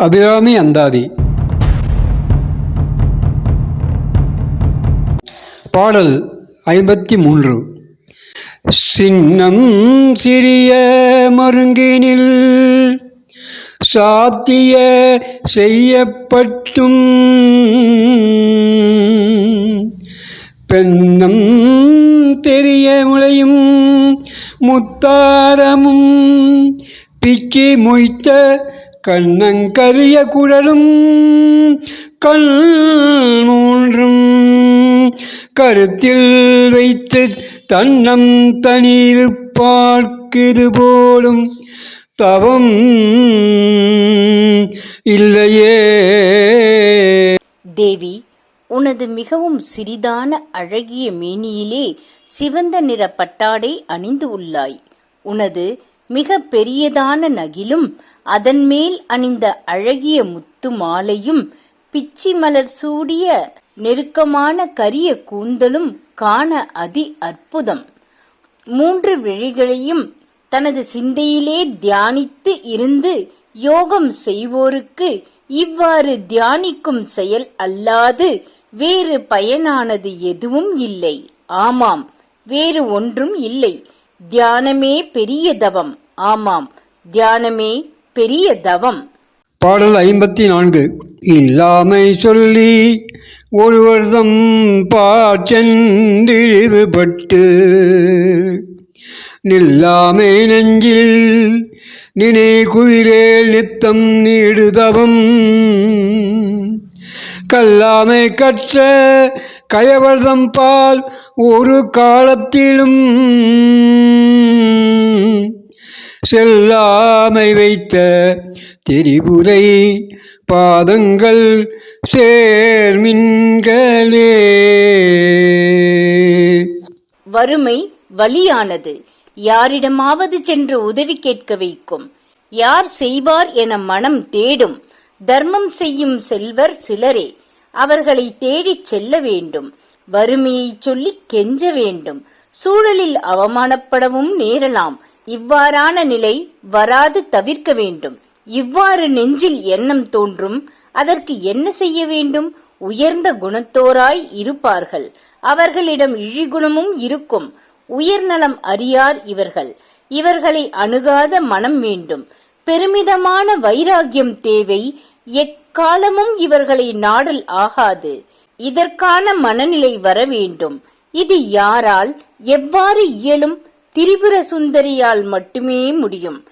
அபிராமி அந்தாதி. பாடல் ஐம்பத்தி மூன்று சின்னம் சிறிய மருங்கினில் சாத்திய செய்யப்பட்டும். பெண்ணம் பெரிய முளையும் முத்தாரமும் பிச்சி மொய்த்த கண்ணங்கரிய குழலும் கல் மூன்றும் கருத்தில் வைத்து தன்னம் தனியில் பார்க்குது போலும் தவம் இல்லையே. தேவி உனது மிகவும் சிறிதான அழகிய மேனியிலே சிவந்த நிற பட்டாடை அணிந்து உள்ளாய். உனது மிக பெரியதான நகிலும் அதன் மேல் அணிந்த அழகிய முத்து மாலையும் பிச்சி மலர் சூடிய நெருக்கமான கரிய கூந்தலும் காண அதி அற்புதம். மூன்று விழிகளையும் தனது சிந்தையிலே தியானித்து இருந்து யோகம் செய்வோருக்கு இவ்வாறு தியானிக்கும் செயல் அல்லாது வேறு பயனானது எதுவும் இல்லை. ஆமாம் வேறு ஒன்றும் இல்லை. தியானமே பெரிய தவம். ஆமாம் தியானமே பெரிய தவம். பாடல் ஐம்பத்தி நான்கு. இல்லாமை சொல்லி ஒருவர்தம் பாச்சென்றிழிவுபட்டு நில்லாமை நெஞ்சில் நினை குயிலே நித்தம் நீடுதவம் கல்லாமை கற்ற கயவர்தம் பால் ஒரு காலத்திலும் செல்லாமை வைத்த திரிபுரை பாதங்கள் சேர்மின்களே. வறுமை வலியானது. யாரிடமாவது சென்று உதவி கேட்க வைக்கும். யார் செய்வார் என மனம் தேடும். தர்மம் செய்யும் செல்வர் சிலரே. அவர்களை தேடிச் செல்ல வேண்டும். வறுமையைச் சொல்லி கெஞ்ச வேண்டும். சூழலில் அவமானப்படவும் நேரலாம். இவ்வாறான நிலை வராது தவிர்க்க வேண்டும். இவ்வாறு நெஞ்சில் எண்ணம் தோன்றும். அதற்கு என்ன செய்ய வேண்டும்? உயர்ந்த குணத்தோராய் இருப்பார்கள். அவர்களிடம் இழிகுணமும் இருக்கும். உயர்நலம் அறியார் இவர்கள். இவர்களை அணுகாத மனம் வேண்டும். பெருமிதமான வைராகியம் தேவை. எக்காலமும் இவர்களை நாடல் ஆகாது. இதற்கான மனநிலை வர வேண்டும். இது யாரால்? எவ்வாறு இயலும்? திரிபுர சுந்தரியால் மட்டுமே முடியும்.